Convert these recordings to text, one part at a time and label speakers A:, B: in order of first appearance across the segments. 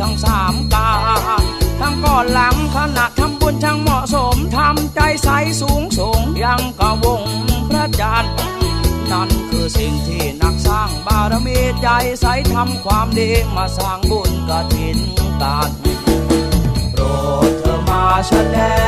A: ทั้งสามกาทั้งก่อนหลังขณะทำบุญทั้งเหมาะสมทำใจใสสูงส่งยังกะวงพระจันทร์นั่
B: นคือสิ่งที่นักสร้างบารมีใจใสทำความดีมาสร้างบุญกระถินกันโปรดเธอมาแสด
C: ง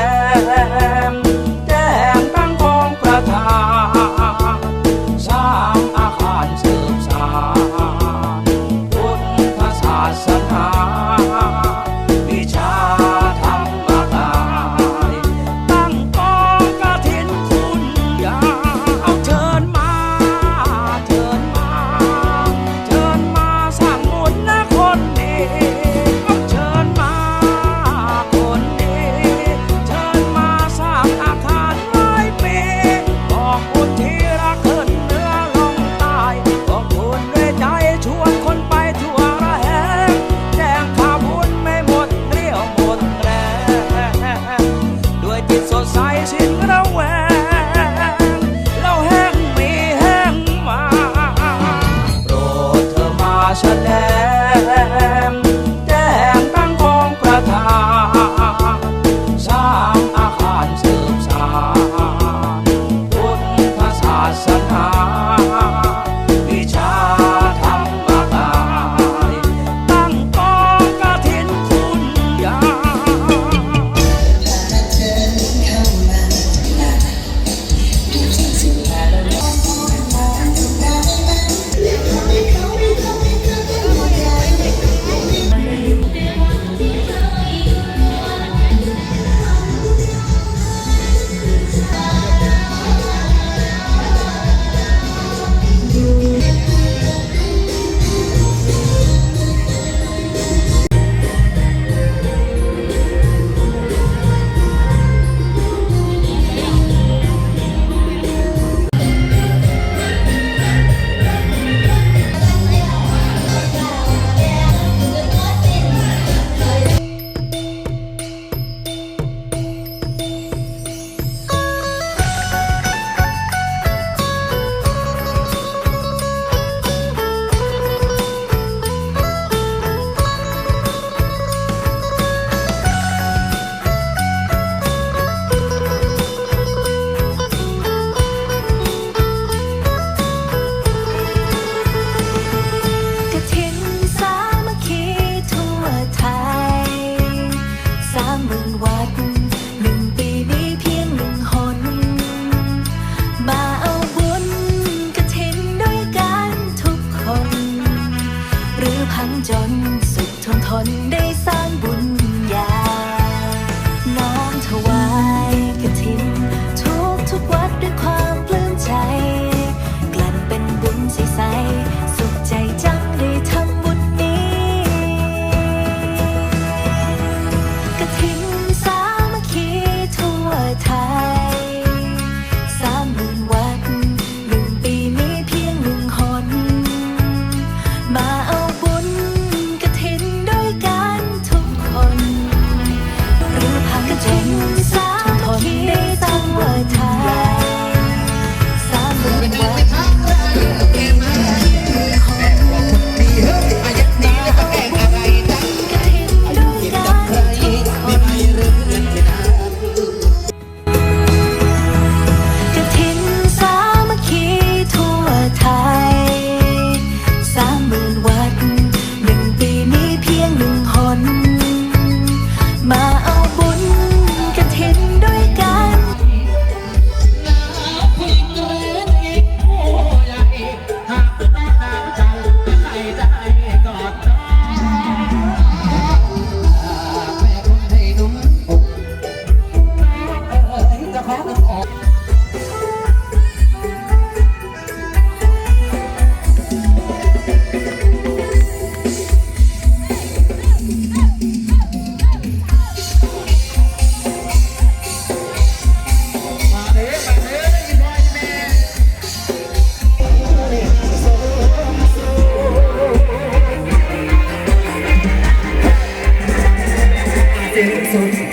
B: จ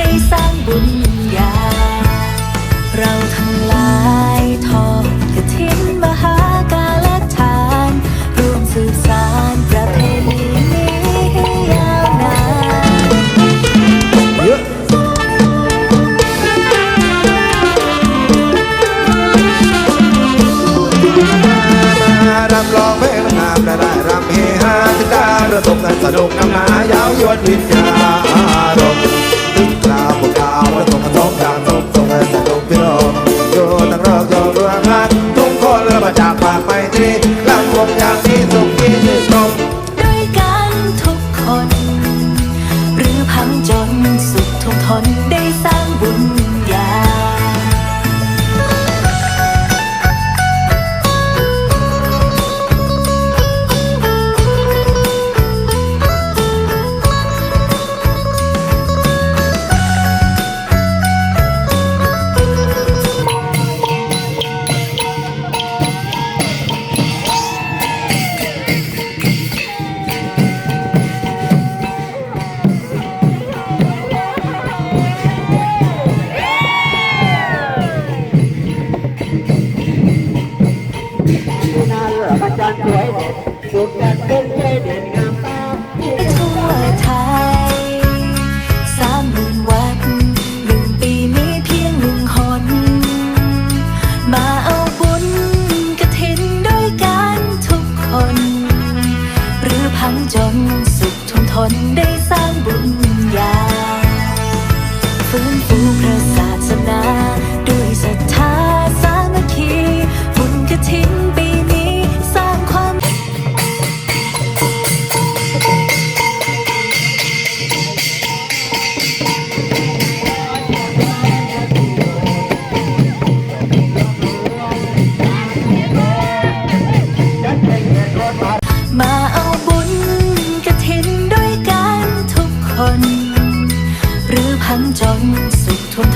B: ได้สร้างบุญญา เราทั้งหลายทอดกระถิ่นมหากาลทาน ร่วมสืบสารประเพณีนี้ให้ยาวนานเยอะ
C: รำร้องเวลงงามระได้รำเฮฮาถึงดาระสบนั้สนุกนำมายาวยวดวิญญา วมทางที่สุขีชื่นชม
B: ด้วยกันทุกคน หรือพังจนสุขทุกทนได้ส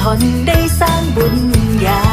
B: ทนได้สร้างบุญใหญ่